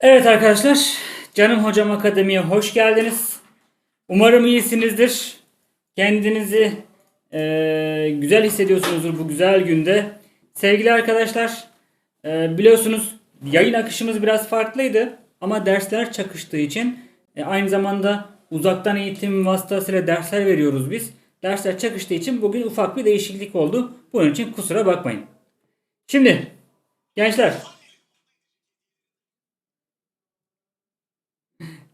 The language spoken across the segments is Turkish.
Evet arkadaşlar, Canım Hocam Akademi'ye hoş geldiniz. Umarım iyisinizdir. Kendinizi eee, güzel hissediyorsunuzdur bu güzel günde. Sevgili arkadaşlar, eee, biliyorsunuz yayın akışımız biraz farklıydı. Ama dersler çakıştığı için e, aynı zamanda uzaktan eğitim vasıtasıyla dersler veriyoruz biz. Dersler çakıştığı için bugün ufak bir değişiklik oldu. Bunun için kusura bakmayın. Şimdi gençler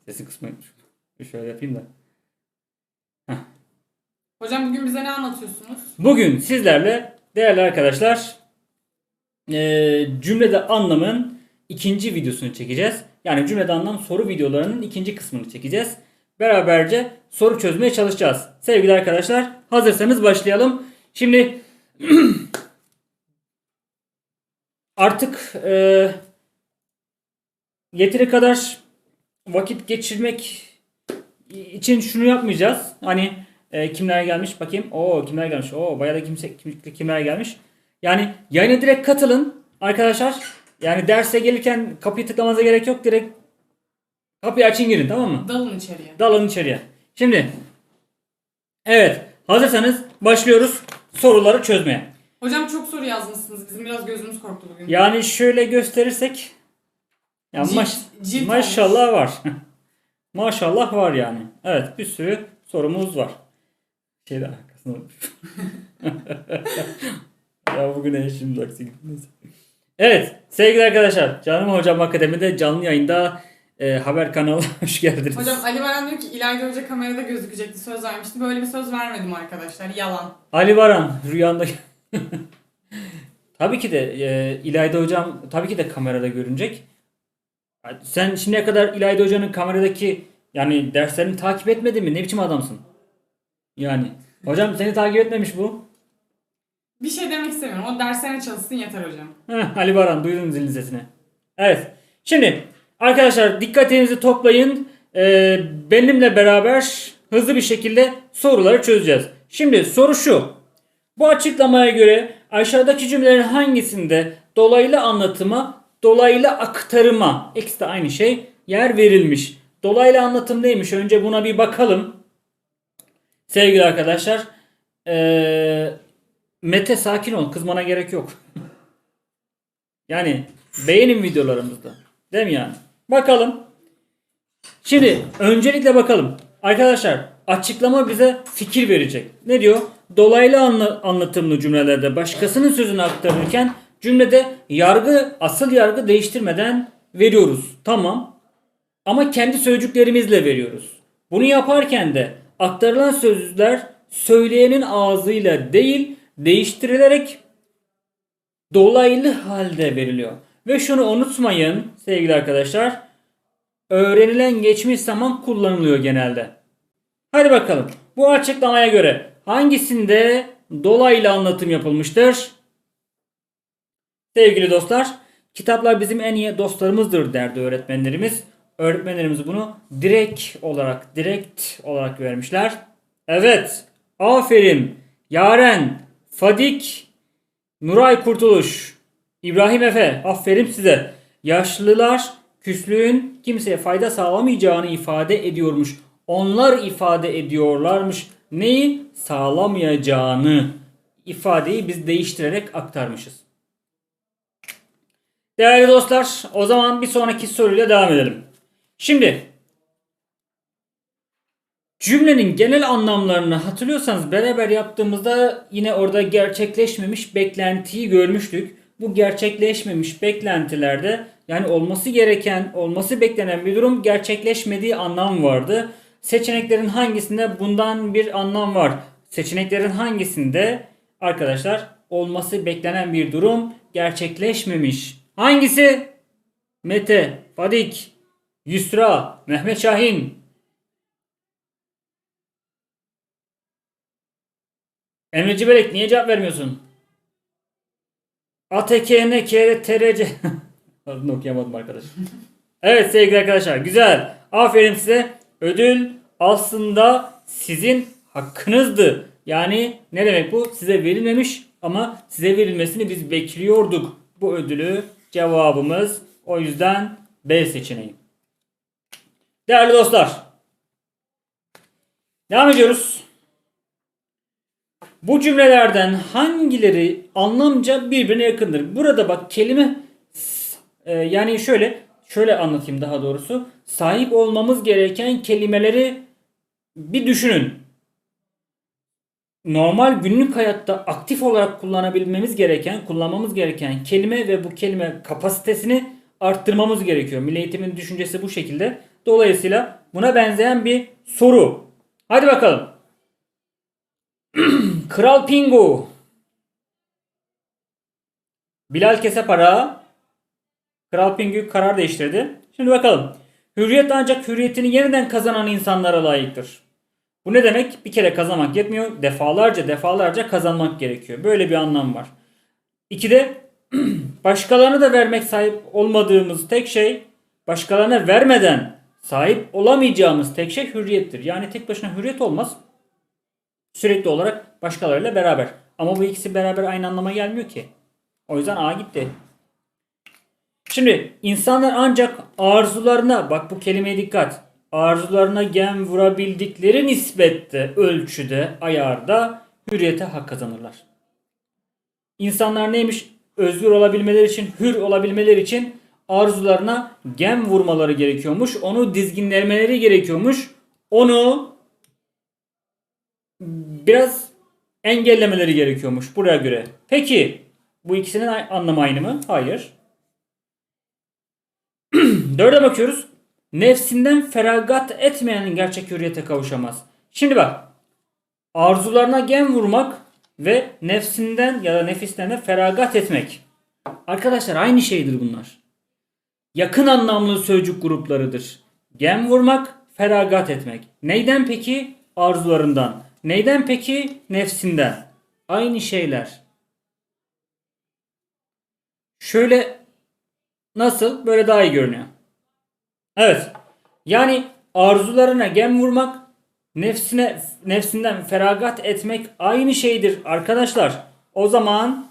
Sesi kısmayın. Şöyle yapayım da. Hocam bugün bize ne anlatıyorsunuz? Bugün sizlerle değerli arkadaşlar eee, cümlede anlamın ikinci videosunu çekeceğiz. Yani cümlede anlam soru videolarının ikinci kısmını çekeceğiz. Beraberce soru çözmeye çalışacağız. Sevgili arkadaşlar hazırsanız başlayalım. Şimdi artık eee yeteri kadar vakit geçirmek için şunu yapmayacağız. Hani e, kimler gelmiş bakayım. Oo kimler gelmiş. Oo bayağı da kimse kim- kimler gelmiş. Yani yayına direkt katılın arkadaşlar. Yani derse gelirken kapıyı tıklamanıza gerek yok. Direkt kapıyı açın girin tamam mı? Dalın içeriye. Dalın içeriye. Şimdi evet hazırsanız başlıyoruz soruları çözmeye. Hocam çok soru yazmışsınız. Bizim biraz gözümüz korktu bugün. Yani şöyle gösterirsek ya Cilt- maş- cilt maşallah var. maşallah var yani. Evet bir sürü sorumuz var. Şeyde arkasına Ya bugün eşim aksi Neyse. Evet sevgili arkadaşlar Canım Hocam Akademi'de canlı yayında e, haber kanalı hoş geldiniz. Hocam Ali Baran diyor ki İlayda Hoca kamerada gözükecekti söz vermişti. Böyle bir söz vermedim arkadaşlar. Yalan. Ali Varan rüyanda Tabii ki de e, İlayda hocam tabii ki de kamerada görünecek. Sen şimdiye kadar İlayda hocanın kameradaki yani derslerini takip etmedin mi? Ne biçim adamsın? Yani hocam seni takip etmemiş bu. Bir şey demek istemiyorum. O derslerine çalışsın yeter hocam. Heh, Ali Baran duydun zilin sesini. Evet. Şimdi arkadaşlar dikkatinizi toplayın. Ee, benimle beraber hızlı bir şekilde soruları çözeceğiz. Şimdi soru şu. Bu açıklamaya göre aşağıdaki cümlelerin hangisinde dolaylı anlatıma, dolaylı aktarıma, ikisi de aynı şey, yer verilmiş. Dolaylı anlatım neymiş? Önce buna bir bakalım. Sevgili arkadaşlar, ee, Mete sakin ol, kızmana gerek yok. Yani beğenin videolarımızda. Değil mi yani? Bakalım. Şimdi öncelikle bakalım. Arkadaşlar açıklama bize fikir verecek. Ne diyor? Dolaylı anla- anlatımlı cümlelerde başkasının sözünü aktarırken cümlede yargı, asıl yargı değiştirmeden veriyoruz. Tamam. Ama kendi sözcüklerimizle veriyoruz. Bunu yaparken de aktarılan sözler söyleyenin ağzıyla değil değiştirilerek dolaylı halde veriliyor. Ve şunu unutmayın sevgili arkadaşlar. Öğrenilen geçmiş zaman kullanılıyor genelde. Hadi bakalım. Bu açıklamaya göre hangisinde dolaylı anlatım yapılmıştır? Sevgili dostlar, kitaplar bizim en iyi dostlarımızdır derdi öğretmenlerimiz. Öğretmenlerimiz bunu direkt olarak, direkt olarak vermişler. Evet, aferin, Yaren, Fadik, Nuray Kurtuluş, İbrahim Efe, aferin size. Yaşlılar küslüğün kimseye fayda sağlamayacağını ifade ediyormuş. Onlar ifade ediyorlarmış. Neyi? Sağlamayacağını. ifadeyi biz değiştirerek aktarmışız. Değerli dostlar, o zaman bir sonraki soruyla devam edelim. Şimdi Cümlenin genel anlamlarını hatırlıyorsanız beraber yaptığımızda yine orada gerçekleşmemiş beklentiyi görmüştük. Bu gerçekleşmemiş beklentilerde yani olması gereken, olması beklenen bir durum gerçekleşmediği anlam vardı. Seçeneklerin hangisinde bundan bir anlam var? Seçeneklerin hangisinde arkadaşlar olması beklenen bir durum gerçekleşmemiş? Hangisi? Mete, Fadik, Yusra, Mehmet Şahin, Emre Cibelek niye cevap vermiyorsun? ATKN KRTRC Adını okuyamadım arkadaş. Evet sevgili arkadaşlar güzel. Aferin size. Ödül aslında sizin hakkınızdı. Yani ne demek bu? Size verilmemiş ama size verilmesini biz bekliyorduk. Bu ödülü cevabımız o yüzden B seçeneği. Değerli dostlar. Devam ediyoruz. Bu cümlelerden hangileri anlamca birbirine yakındır? Burada bak kelime e, yani şöyle şöyle anlatayım daha doğrusu. Sahip olmamız gereken kelimeleri bir düşünün. Normal günlük hayatta aktif olarak kullanabilmemiz gereken, kullanmamız gereken kelime ve bu kelime kapasitesini arttırmamız gerekiyor. Milli eğitimin düşüncesi bu şekilde. Dolayısıyla buna benzeyen bir soru. Hadi bakalım. Kral Pingu. Bilal Kesepara. Kral Pingu karar değiştirdi. Şimdi bakalım. Hürriyet ancak hürriyetini yeniden kazanan insanlara layıktır. Bu ne demek? Bir kere kazanmak yetmiyor. Defalarca defalarca kazanmak gerekiyor. Böyle bir anlam var. İkide başkalarına da vermek sahip olmadığımız tek şey başkalarına vermeden sahip olamayacağımız tek şey hürriyettir. Yani tek başına hürriyet olmaz. Sürekli olarak başkalarıyla beraber. Ama bu ikisi beraber aynı anlama gelmiyor ki. O yüzden A gitti. Şimdi insanlar ancak arzularına bak bu kelimeye dikkat. Arzularına gem vurabildikleri nispette, ölçüde, ayarda hürriyete hak kazanırlar. İnsanlar neymiş? Özgür olabilmeleri için, hür olabilmeleri için arzularına gem vurmaları gerekiyormuş. Onu dizginlemeleri gerekiyormuş. Onu biraz engellemeleri gerekiyormuş buraya göre. Peki bu ikisinin anlamı aynı mı? Hayır. Dörde bakıyoruz. Nefsinden feragat etmeyen gerçek hürriyete kavuşamaz. Şimdi bak. Arzularına gem vurmak ve nefsinden ya da nefisten de feragat etmek. Arkadaşlar aynı şeydir bunlar. Yakın anlamlı sözcük gruplarıdır. Gem vurmak, feragat etmek. Neyden peki? Arzularından. Neyden peki? Nefsinden. Aynı şeyler. Şöyle nasıl? Böyle daha iyi görünüyor. Evet. Yani arzularına gem vurmak, nefsine nefsinden feragat etmek aynı şeydir arkadaşlar. O zaman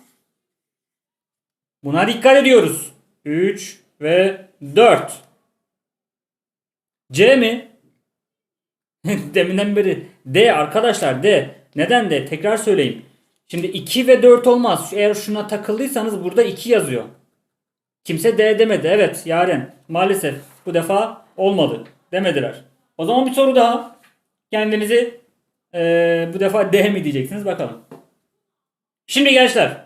buna dikkat ediyoruz. 3 ve 4. C mi? Deminden beri D arkadaşlar D. Neden D? Tekrar söyleyeyim. Şimdi 2 ve 4 olmaz. Eğer şuna takıldıysanız burada 2 yazıyor. Kimse D demedi. Evet Yaren. Maalesef bu defa olmadı. Demediler. O zaman bir soru daha. Kendinizi eee, bu defa D mi diyeceksiniz bakalım. Şimdi gençler.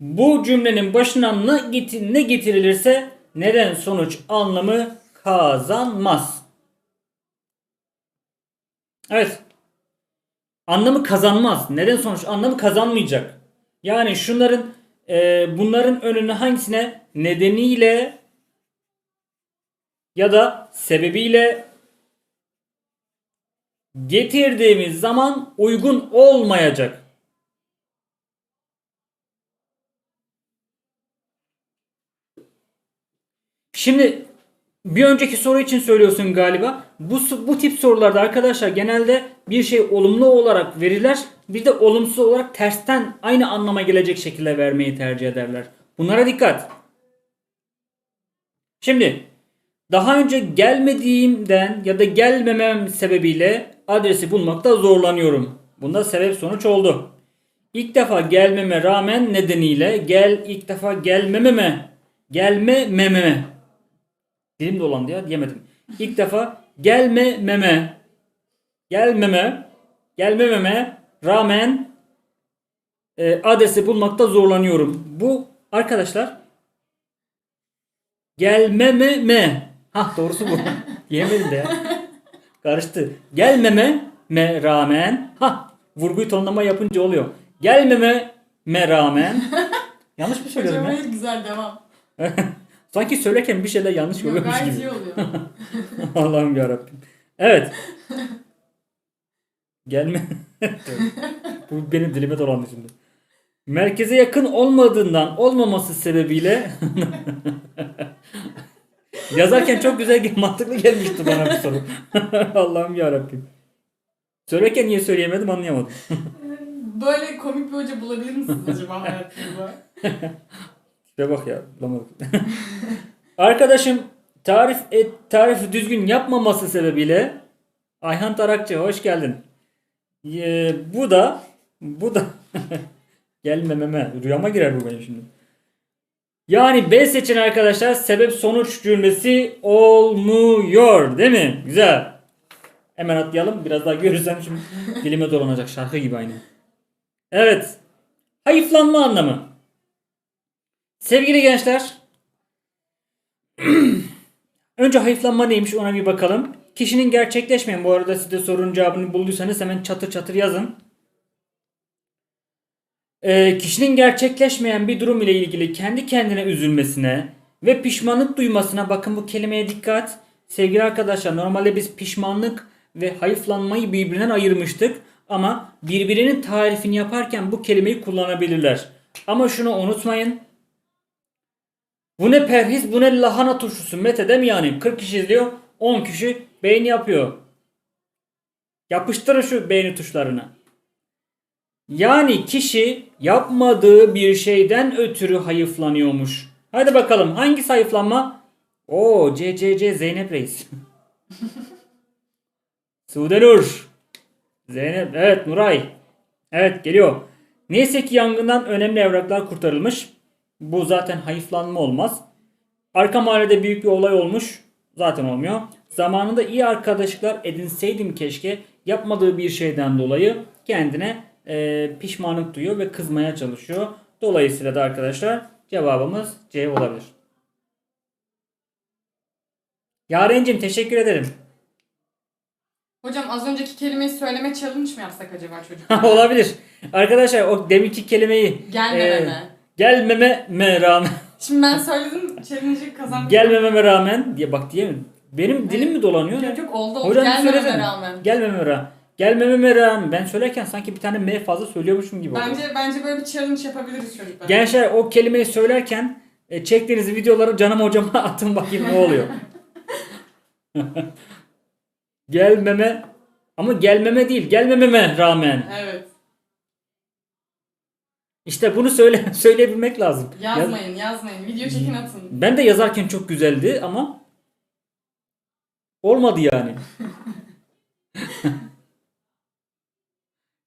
Bu cümlenin başına ne, geti- ne getirilirse neden sonuç anlamı kazanmaz. Evet. Anlamı kazanmaz. Neden sonuç anlamı kazanmayacak. Yani şunların e, bunların önüne hangisine nedeniyle ya da sebebiyle getirdiğimiz zaman uygun olmayacak. Şimdi bir önceki soru için söylüyorsun galiba. Bu bu tip sorularda arkadaşlar genelde bir şey olumlu olarak verirler. Bir de olumsuz olarak tersten aynı anlama gelecek şekilde vermeyi tercih ederler. Bunlara dikkat. Şimdi daha önce gelmediğimden ya da gelmemem sebebiyle adresi bulmakta zorlanıyorum. Bunda sebep sonuç oldu. İlk defa gelmeme rağmen nedeniyle gel ilk defa gelmememe gelmememe Dilim dolandı ya diyemedim. İlk defa gelmememe gelmeme gelmememe rağmen e, adresi bulmakta zorlanıyorum. Bu arkadaşlar gelmememe ha doğrusu bu. Diyemedim de. Karıştı. Gelmeme me rağmen ha vurguyu tonlama yapınca oluyor. Gelmeme me rağmen yanlış mı söylüyorum Hocam ya? güzel devam. Sanki söylerken bir şeyler yanlış Yok, oluyormuş gibi. iyi oluyor. Allah'ım yarabbim. Evet. Gelme. Bu benim dilime dolandı şimdi. Merkeze yakın olmadığından olmaması sebebiyle yazarken çok güzel mantıklı gelmişti bana bu soru. Allah'ım yarabbim. Söylerken niye söyleyemedim anlayamadım. Böyle komik bir hoca bulabilir misiniz acaba hayatınızda? Ve bak ya bulamadım. Arkadaşım tarif et tarifi düzgün yapmaması sebebiyle Ayhan Tarakçı hoş geldin. Ee, bu da bu da gelmememe rüyama girer bu benim şimdi. Yani B seçin arkadaşlar sebep sonuç cümlesi olmuyor değil mi? Güzel. Hemen atlayalım. Biraz daha görürsem şimdi dilime dolanacak şarkı gibi aynı. Evet. Hayıflanma anlamı. Sevgili gençler. Önce hayıflanma neymiş ona bir bakalım. Kişinin gerçekleşmeyen bu arada siz de sorunun cevabını bulduysanız hemen çatır çatır yazın. Ee, kişinin gerçekleşmeyen bir durum ile ilgili kendi kendine üzülmesine ve pişmanlık duymasına bakın bu kelimeye dikkat. Sevgili arkadaşlar normalde biz pişmanlık ve hayıflanmayı birbirinden ayırmıştık. Ama birbirinin tarifini yaparken bu kelimeyi kullanabilirler. Ama şunu unutmayın. Bu ne perhiz bu ne lahana turşusu Mete mi yani? 40 kişi izliyor 10 kişi beğeni yapıyor. Yapıştırın şu beğeni tuşlarına. Yani kişi yapmadığı bir şeyden ötürü hayıflanıyormuş. Hadi bakalım hangi hayıflanma? Oo CCC Zeynep Reis. Sude Nur. Zeynep evet Nuray. Evet geliyor. Neyse ki yangından önemli evraklar kurtarılmış. Bu zaten hayıflanma olmaz. Arka mahallede büyük bir olay olmuş. Zaten olmuyor. Zamanında iyi arkadaşlıklar edinseydim keşke yapmadığı bir şeyden dolayı kendine e, pişmanlık duyuyor ve kızmaya çalışıyor. Dolayısıyla da arkadaşlar cevabımız C olabilir. Yarencim teşekkür ederim. Hocam az önceki kelimeyi söyleme challenge mı yapsak acaba çocuk? olabilir. Arkadaşlar o deminki kelimeyi Gelmememe. e, gelmememe rağmen Şimdi ben söyledim challenge'ı kazandım. gelmememe rağmen diye bak diyemedim. Benim dilim mi dolanıyor? Yok yok oldu oldu. Hocam Gelmememe rağmen. Gelmememe rağmen. Gelmememe rağmen. Ben söylerken sanki bir tane M fazla söylüyormuşum gibi oldu. Bence bence böyle bir challenge yapabiliriz çocuklar. Gençler o kelimeyi söylerken e, çektiğiniz videoları canım hocama atın bakayım ne oluyor. gelmeme ama gelmeme değil gelmememe rağmen. Evet. İşte bunu söyle söyleyebilmek lazım. Ya- Yazmayın yazmayın. Video çekin atın. ben de yazarken çok güzeldi ama olmadı yani.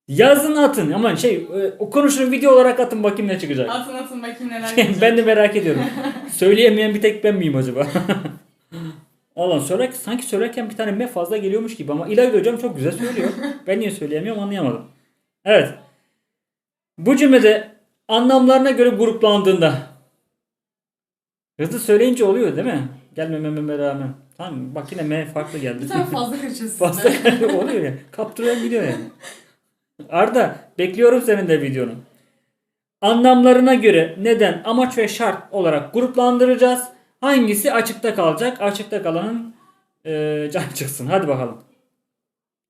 Yazın atın ama şey e, o konuşun video olarak atın bakayım ne çıkacak. Atın atın bakayım neler gelecek. ben de merak ediyorum. Söyleyemeyen bir tek ben miyim acaba? Allah söyler, sanki söylerken bir tane M fazla geliyormuş gibi ama İlayda hocam çok güzel söylüyor. ben niye söyleyemiyorum anlayamadım. Evet. Bu cümlede anlamlarına göre gruplandığında hızlı söyleyince oluyor değil mi? Gelmememe rağmen. Tamam bak yine M farklı geldi. Bir tane fazla kaçıyorsun. Fazla oluyor ya. Kaptırıyor gidiyor yani. Arda bekliyorum senin de videonu. Anlamlarına göre neden, amaç ve şart olarak gruplandıracağız. Hangisi açıkta kalacak? Açıkta kalanın eee can çıksın. Hadi bakalım.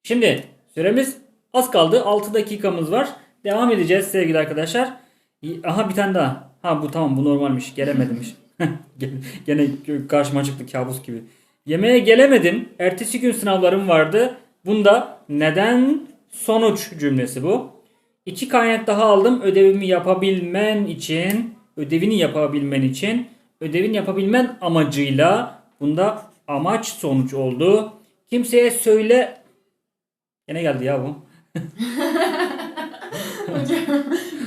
Şimdi süremiz az kaldı. 6 dakikamız var. Devam edeceğiz sevgili arkadaşlar. Aha bir tane daha. Ha bu tamam bu normalmiş. Gelemedim. Gene karşıma çıktı kabus gibi. Yemeğe gelemedim. Ertesi gün sınavlarım vardı. Bunda neden sonuç cümlesi bu. İki kaynak daha aldım ödevimi yapabilmen için, ödevini yapabilmen için, ödevini yapabilmen amacıyla bunda amaç sonuç oldu. Kimseye söyle Yine geldi ya bu. Hocam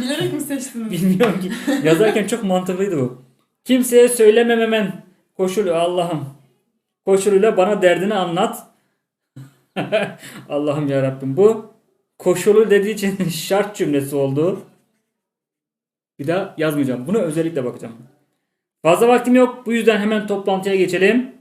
bilerek mi seçtiniz? Bilmiyorum ki. Yazarken çok mantıklıydı bu. Kimseye söylemememen koşulu Allah'ım. Koşuluyla bana derdini anlat. Allah'ım ya Rabbim bu koşulu dediği için şart cümlesi oldu. Bir daha yazmayacağım. Buna özellikle bakacağım. Fazla vaktim yok. Bu yüzden hemen toplantıya geçelim.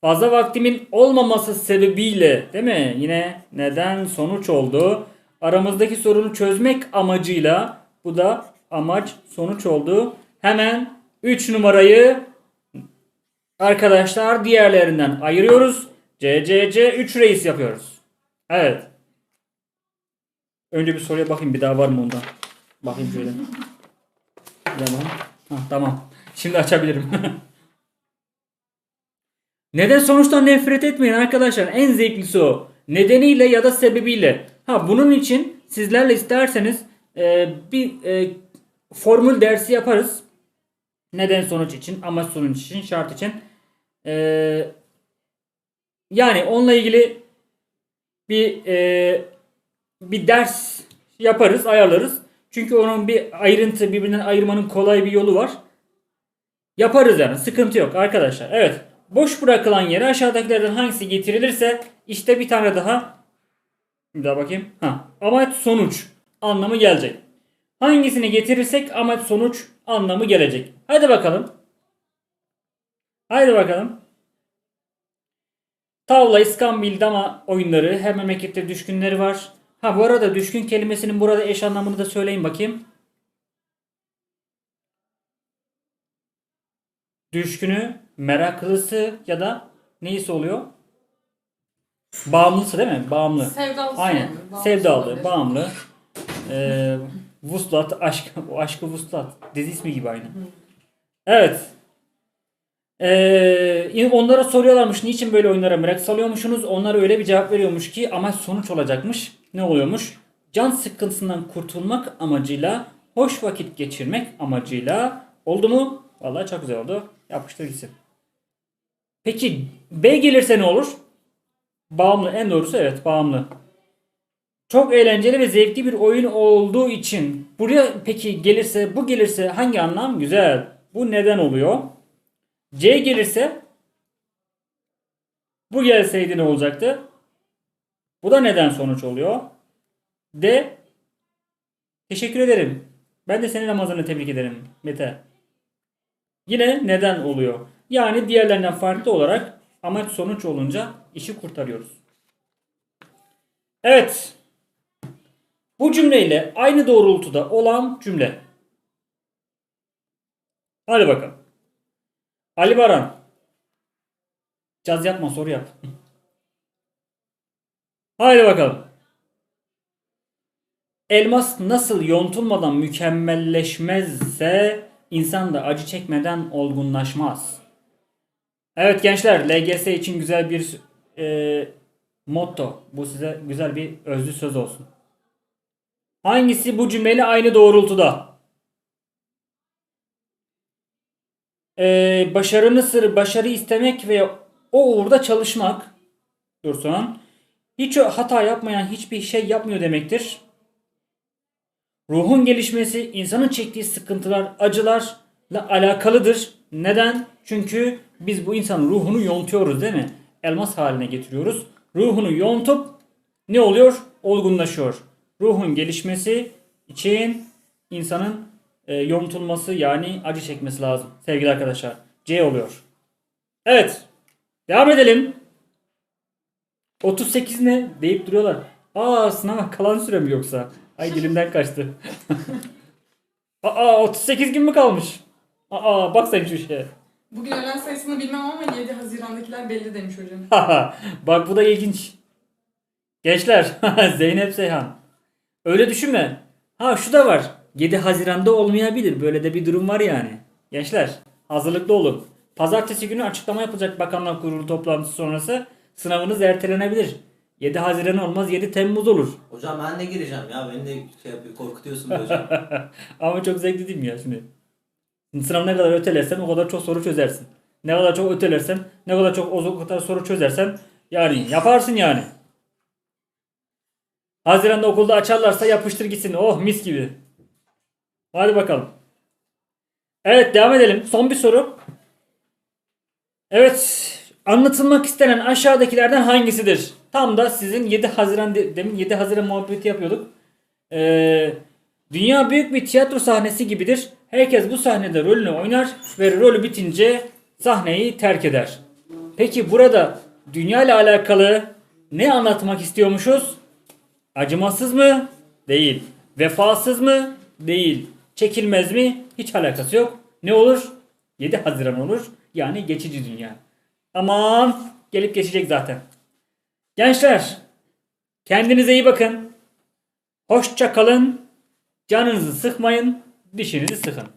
Fazla vaktimin olmaması sebebiyle değil mi? Yine neden sonuç oldu. Aramızdaki sorunu çözmek amacıyla bu da amaç sonuç oldu. Hemen 3 numarayı arkadaşlar diğerlerinden ayırıyoruz. CCC 3 reis yapıyoruz. Evet. Önce bir soruya bakayım bir daha var mı onda. Bakayım şöyle. Tamam. Ha, tamam. Şimdi açabilirim. Neden sonuçtan nefret etmeyin arkadaşlar. En zevklisi o. Nedeniyle ya da sebebiyle. Ha bunun için sizlerle isterseniz e, bir e, formül dersi yaparız. Neden sonuç için, amaç sonuç için, şart için. Ee, yani onunla ilgili bir e, bir ders yaparız, ayarlarız. Çünkü onun bir ayrıntı birbirinden ayırmanın kolay bir yolu var. Yaparız yani. Sıkıntı yok arkadaşlar. Evet. Boş bırakılan yere aşağıdakilerden hangisi getirilirse işte bir tane daha bir daha bakayım. Ha, amaç sonuç anlamı gelecek. Hangisini getirirsek amaç sonuç anlamı gelecek. Hadi bakalım. Haydi bakalım. Tavla, iskambil, dama oyunları her memlekette düşkünleri var. Ha bu arada düşkün kelimesinin burada eş anlamını da söyleyin bakayım. Düşkünü, meraklısı ya da neyse oluyor? Bağımlısı değil mi? Bağımlı. Sevdalısı Aynen. bağımlısı Sevdalı, olabilir. bağımlı. Ee, vuslat, aşk, o aşkı vuslat. Dizi ismi gibi aynı. Evet. Ee, onlara soruyorlarmış niçin böyle oyunlara merak salıyormuşsunuz. Onlar öyle bir cevap veriyormuş ki amaç sonuç olacakmış. Ne oluyormuş? Can sıkıntısından kurtulmak amacıyla, hoş vakit geçirmek amacıyla oldu mu? Vallahi çok güzel oldu. Yapıştır gitsin. Peki B gelirse ne olur? Bağımlı. En doğrusu evet bağımlı. Çok eğlenceli ve zevkli bir oyun olduğu için buraya peki gelirse bu gelirse hangi anlam? Güzel. Bu neden oluyor? C gelirse bu gelseydi ne olacaktı? Bu da neden sonuç oluyor? D Teşekkür ederim. Ben de senin Ramazan'ı tebrik ederim Mete. Yine neden oluyor? Yani diğerlerinden farklı olarak amaç sonuç olunca işi kurtarıyoruz. Evet. Bu cümleyle aynı doğrultuda olan cümle. Hadi bakalım. Ali Baran. Caz yapma soru yap. Haydi bakalım. Elmas nasıl yontulmadan mükemmelleşmezse insan da acı çekmeden olgunlaşmaz. Evet gençler LGS için güzel bir e, motto. Bu size güzel bir özlü söz olsun. Hangisi bu cümleyle aynı doğrultuda? Ee, başarının sırrı başarı istemek ve o uğurda çalışmak. Dursun. Hiç hata yapmayan hiçbir şey yapmıyor demektir. Ruhun gelişmesi insanın çektiği sıkıntılar, acılarla alakalıdır. Neden? Çünkü biz bu insanın ruhunu yontuyoruz değil mi? Elmas haline getiriyoruz. Ruhunu yontup ne oluyor? Olgunlaşıyor. Ruhun gelişmesi için insanın e, yontulması yani acı çekmesi lazım. Sevgili arkadaşlar. C oluyor. Evet. Devam edelim. 38 ne? Deyip duruyorlar. Aa sınava kalan süre mi yoksa? Ay dilimden kaçtı. Aa 38 gün mü kalmış? Aa bak sen şu şeye. Bugün ölen sayısını bilmem ama 7 Haziran'dakiler belli demiş hocam. Bak bu da ilginç. Gençler Zeynep Seyhan. Öyle düşünme. Ha şu da var. 7 Haziran'da olmayabilir. Böyle de bir durum var yani. Gençler hazırlıklı olun. Pazartesi günü açıklama yapılacak Bakanlar Kurulu toplantısı sonrası. Sınavınız ertelenebilir. 7 Haziran olmaz 7 Temmuz olur. Hocam ben de gireceğim ya. Beni de şey yapıyor, korkutuyorsun be hocam. Ama çok zevkli değil mi ya şimdi? Sınav ne kadar ötelersen o kadar çok soru çözersin. Ne kadar çok ötelersen, ne kadar çok o kadar soru çözersen yani yaparsın yani. Haziran'da okulda açarlarsa yapıştır gitsin. Oh mis gibi. Hadi bakalım. Evet devam edelim. Son bir soru. Evet. Anlatılmak istenen aşağıdakilerden hangisidir? Tam da sizin 7 Haziran de- demin 7 Haziran muhabbeti yapıyorduk. Ee, dünya büyük bir tiyatro sahnesi gibidir. Herkes bu sahnede rolünü oynar ve rolü bitince sahneyi terk eder. Peki burada dünya ile alakalı ne anlatmak istiyormuşuz? Acımasız mı? Değil. Vefasız mı? Değil. Çekilmez mi? Hiç alakası yok. Ne olur? 7 Haziran olur. Yani geçici dünya. Aman gelip geçecek zaten. Gençler kendinize iyi bakın. Hoşça kalın. Canınızı sıkmayın. Dişinizi sıkın.